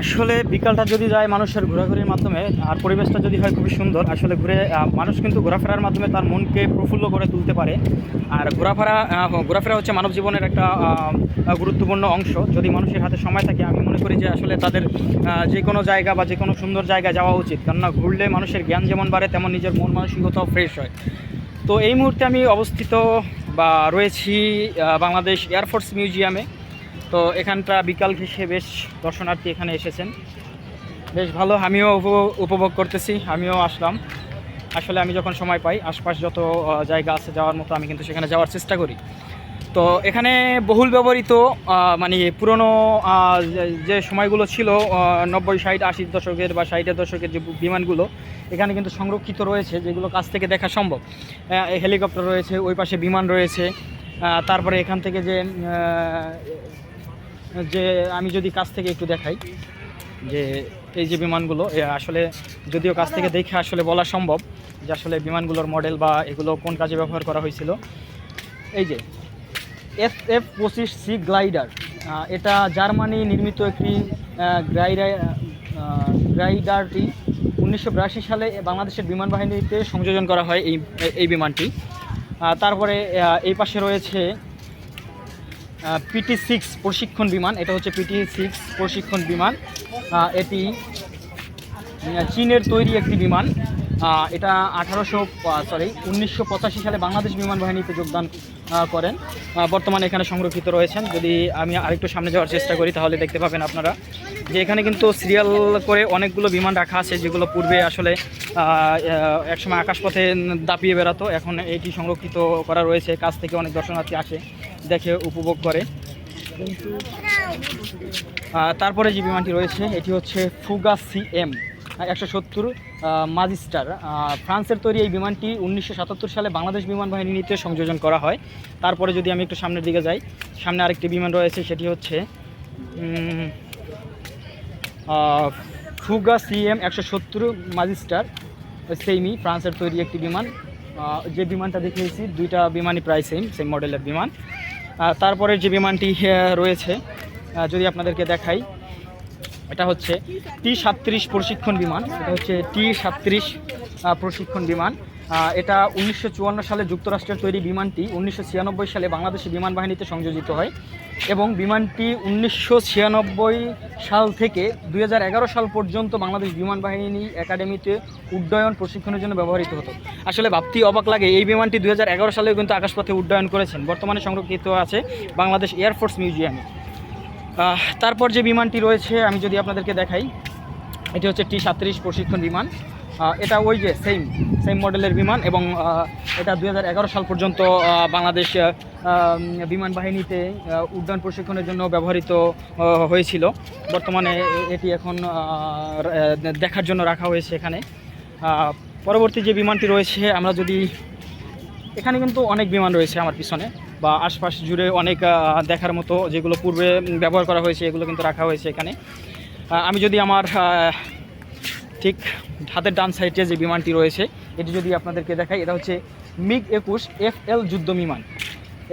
আসলে বিকালটা যদি যায় মানুষের ঘোরাঘুরির মাধ্যমে, আর পরিবেশটা যদি হয় খুবই সুন্দর, আসলে ঘুরে মানুষ কিন্তু ঘোরাফেরার মাধ্যমে তার মনকে প্রফুল্ল করে তুলতে পারে। আর ঘোরাফেরা ঘোরাফেরা হচ্ছে মানব জীবনের একটা গুরুত্বপূর্ণ অংশ। যদি মানুষের হাতে সময় থাকে, আমি মনে করি যে আসলে তাদের যে কোনো জায়গা বা যে কোনো সুন্দর জায়গায় যাওয়া উচিত। কেননা ঘুরলে মানুষের জ্ঞান যেমন বাড়ে, তেমন নিজের মন মানসিকতাও ফ্রেশ হয়। তো এই মুহূর্তে আমি অবস্থিত বা রয়েছি বাংলাদেশ এয়ারফোর্স মিউজিয়ামে। তো এখানটা বিকাল ঘেসে বেশ দর্শনার্থী এখানে এসেছেন। বেশ ভালো, আমিও উপ- উপভোগ করতেছি, আমিও আসলাম। আসলে আমি যখন সময় পাই, আশপাশ যত জায়গা আছে যাওয়ার মতো আমি কিন্তু সেখানে যাওয়ার চেষ্টা করি। তো এখানে বহুল ব্যবহৃত মানে পুরনো যে- সময়গুলো ছিল নব্বই, ষাট, আশির দশকের বা ষাটের দশকের যে বিমানগুলো, এখানে কিন্তু সংরক্ষিত রয়েছে, যেগুলো কাছ থেকে দেখা সম্ভব। হেলিকপ্টার রয়েছে, ওই পাশে বিমান রয়েছে তারপরে এখান থেকে যে যে আমি যদি কাছ থেকে একটু দেখাই, যে এই যে বিমানগুলো আসলে যদিও কাছ থেকে দেখে আসলে বলা সম্ভব যে আসলে বিমানগুলোর মডেল বা এগুলো কোন কাজে ব্যবহার করা হয়েছিল। এই যে এফ এফ পঁচিশ সি গ্লাইডার এটা জার্মানি নির্মিত একটি গ্রাইডার গ্রাইডারটি উনিশশো বিরাশি সালে বাংলাদেশের বিমান বাহিনীতে সংযোজন করা হয় এই এই বিমানটি। তারপরে এই পাশে রয়েছে পিটি সিক্স প্রশিক্ষণ বিমান, এটা হচ্ছে পিটি সিক্স প্রশিক্ষণ বিমান। এটি চীনের তৈরি একটি বিমান। এটা আঠারোশো সরি উনিশশো পঁচাশি সালে বাংলাদেশ বিমান বাহিনীতে যোগদান করেন। বর্তমানে এখানে সংরক্ষিত রয়েছেন। যদি আমি আরেকটু সামনে যাওয়ার চেষ্টা করি, তাহলে দেখতে পাবেন আপনারা যে এখানে কিন্তু সিরিয়াল করে অনেকগুলো বিমান রাখা আছে, যেগুলো পূর্বে আসলে একসময় আকাশপথে দাপিয়ে বেড়াতো। এখন এটি সংরক্ষিত করা রয়েছে। কাছ থেকে অনেক দর্শনার্থী আসে। দেখে উপভোগ করে। তারপরে যে বিমানটি রয়েছে, এটি হচ্ছে ফুগা সিএম একশো সত্তর মাজিস্টার। ফ্রান্সের তৈরি এই বিমানটি উনিশশো সাতাত্তর সালে বাংলাদেশ বিমান বাহিনীতে সংযোজন করা হয়। তারপরে যদি আমি একটু সামনের দিকে যাই, সামনে আরেকটি বিমান রয়েছে, সেটি হচ্ছে ফুগা সিএম একশো সত্তর, মাজিস্টার সেইমি ফ্রান্সের তৈরি একটি বিমান। যে বিমানটা দেখিয়েছি, দুইটা বিমানই প্রায় সেম সেম মডেলের বিমান। আহ, তারপরে যে বিমানটি রয়েছে যদি আপনাদেরকে দেখাই এটা হচ্ছে টি সাতত্রিশ প্রশিক্ষণ বিমান এটা হচ্ছে টি সাতত্রিশ প্রশিক্ষণ বিমান। এটা উনিশশো চুয়ান্ন সালে যুক্তরাষ্ট্রের তৈরি বিমানটি উনিশশো ছিয়ানব্বই সালে বাংলাদেশি বিমান বাহিনীতে সংযোজিত হয়। এবং বিমানটি উনিশশো ছিয়ানব্বই সাল থেকে দু হাজার এগারো সাল পর্যন্ত বাংলাদেশ বিমান বাহিনী একাডেমিতে উড্ডয়ন প্রশিক্ষণের জন্য ব্যবহৃত হতো। আসলে ভাবতেই অবাক লাগে, এই বিমানটি দুই হাজার এগারো সালেও কিন্তু আকাশপথে উড্ডয়ন করেছেন। বর্তমানে সংরক্ষিত আছে বাংলাদেশ এয়ারফোর্স মিউজিয়ামে। তারপর যে বিমানটি রয়েছে, আমি যদি আপনাদেরকে দেখাই, এটি হচ্ছে টি সাতত্রিশ প্রশিক্ষণ বিমান। এটা ওই যে সেম সেম মডেলের বিমান এবং এটা দু হাজার এগারো সাল পর্যন্ত বাংলাদেশ বিমান বাহিনীতে উড্ডয়ন প্রশিক্ষণের জন্য ব্যবহৃত হয়েছিল। বর্তমানে এটি এখন দেখার জন্য রাখা হয়েছে এখানে। পরবর্তী যে বিমানটি রয়েছে, আমরা যদি, এখানে কিন্তু অনেক বিমান রয়েছে আমার পিছনে বা আশপাশ জুড়ে অনেক দেখার মতো যেগুলো পূর্বে ব্যবহার করা হয়েছে, এগুলো কিন্তু রাখা হয়েছে এখানে। আমি যদি আমার ঠিক হাতের ডান সাইডে যে বিমানটি রয়েছে, এটি যদি আপনাদেরকে দেখাই, এটা হচ্ছে মিগ একুশ এফ এল যুদ্ধ বিমান।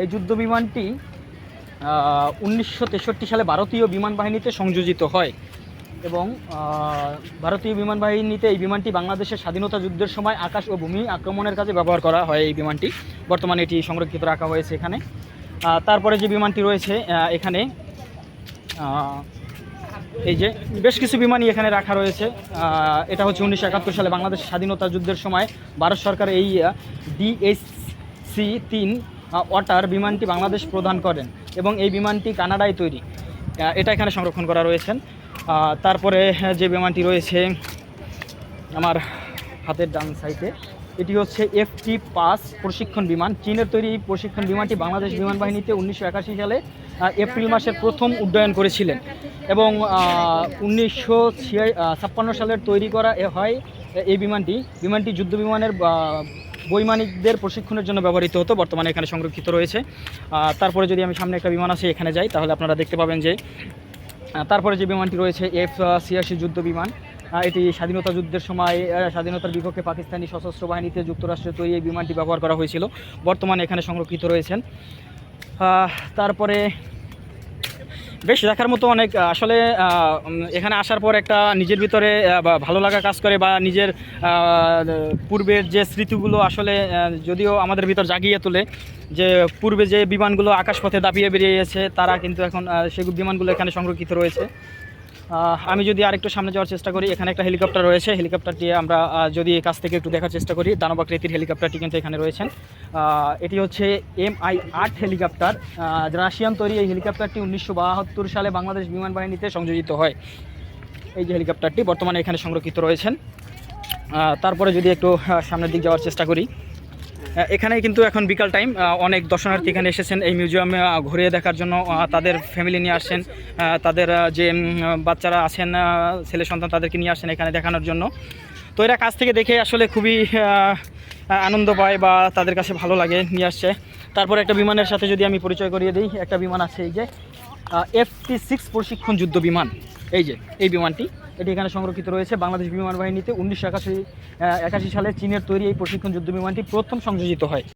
এই যুদ্ধ বিমানটি উনিশশো তেষট্টি সালে ভারতীয় বিমান বাহিনীতে সংযোজিত হয় এবং ভারতীয় বিমান বাহিনীতে এই বিমানটি বাংলাদেশের স্বাধীনতা যুদ্ধের সময় আকাশ ও ভূমি আক্রমণের কাজে ব্যবহার করা হয় এই বিমানটি। বর্তমানে এটি সংরক্ষিত রাখা হয়েছে এখানে। তারপরে যে বিমানটি রয়েছে এখানে এই যে বেশ কিছু বিমানই এখানে রাখা রয়েছে। এটা হচ্ছে উনিশশো একাত্তর সালে বাংলাদেশ স্বাধীনতা যুদ্ধের সময় ভারত সরকার এই ডিএসসি তিন ওয়াটার বিমানটি বাংলাদেশ প্রদান করেন এবং এই বিমানটি কানাডায় তৈরি। এটা এখানে সংরক্ষণ করা রয়েছেন। তারপরে যে বিমানটি রয়েছে আমার হাতের ডান সাইডে এটি হচ্ছে এফটি পাস প্রশিক্ষণ বিমান। চীনের তৈরি এই প্রশিক্ষণ বিমানটি বাংলাদেশ বিমান বাহিনীতে উনিশশো একাশি সালে এপ্রিল মাসে প্রথম উড্ডয়ন করেছিলেন। এবং উনিশশো ছাপ্পান্ন সালের তৈরি করা এ হয় এই বিমানটি। বিমানটি যুদ্ধ বিমানের বৈমানিকদের প্রশিক্ষণের জন্য ব্যবহৃত হতো, বর্তমানে এখানে সংরক্ষিত রয়েছে। তারপরে যদি আমি সামনে একটা বিমান আছে এখানে যাই, তাহলে আপনারা দেখতে পাবেন যে তারপরে যে বিমানটি রয়েছে এফ ছিয়াশি যুদ্ধ বিমান। এটি স্বাধীনতা যুদ্ধের সময় স্বাধীনতার বিপক্ষে পাকিস্তানি সশস্ত্র বাহিনীতে যুক্তরাষ্ট্রের তৈরি এই বিমানটি ব্যবহার করা হয়েছিল। বর্তমানে এখানে সংরক্ষিত রয়েছেন। তারপরে বেশ দেখার মতো অনেক আসলে এখানে আসার পর একটা নিজের ভিতরে ভালো লাগা কাজ করে বা নিজের পূর্বের যে স্মৃতিগুলো আসলে যদিও আমাদের ভিতর জাগিয়ে তোলে, যে পূর্বে যে বিমানগুলো আকাশপথে দাপিয়ে বেরিয়েছে তারা কিন্তু এখন সেই বিমানগুলো এখানে সংরক্ষিত রয়েছে। আমি যদি আরেকটু সামনে যাওয়ার চেষ্টা করি, এখানে একটা হেলিকপ্টার রয়েছে। হেলিকপ্টারটি আমরা যদি কাছ থেকে একটু দেখার চেষ্টা করি দানবাকৃতির হেলিকপ্টারটি কিন্তু এখানে রয়েছেন। এটি হচ্ছে এম আই আট হেলিকপ্টার। রাশিয়ান তৈরি এই হেলিকপ্টারটি উনিশশো বাহাত্তর সালে বাংলাদেশ বিমান বাহিনীতে সংযোজিত হয়। এই যে হেলিকপ্টারটি বর্তমানে এখানে সংরক্ষিত রয়েছেন। তারপরে যদি একটু সামনের দিক যাওয়ার চেষ্টা করি। এখানে কিন্তু এখন বিকাল টাইম অনেক দর্শনার্থী এখানে এসেছেন এই মিউজিয়ামে ঘুরে দেখার জন্য তাদের ফ্যামিলি নিয়ে আসছেন তাদের যে বাচ্চারা আছেন ছেলে সন্তান তাদেরকে নিয়ে আসছেন এখানে দেখানোর জন্য। তো এরা কাছ থেকে দেখে আসলে খুবই আনন্দ পায় বা তাদের কাছে ভালো লাগে নিয়ে আসছে। তারপরে একটা বিমানের সাথে যদি আমি পরিচয় করিয়ে দিই, একটা বিমান আছে এই যে এফ টি সিক্স প্রশিক্ষণ যুদ্ধ বিমান। এই যে, এই বিমানটি। এটি এখানে সংরক্ষিত রয়েছে। বাংলাদেশ বিমান বাহিনীতে উনিশশো একাশি একাশি সালে চীনের তৈরি এই প্রশিক্ষণ যুদ্ধ বিমানটি প্রথম সংযোজিত হয়।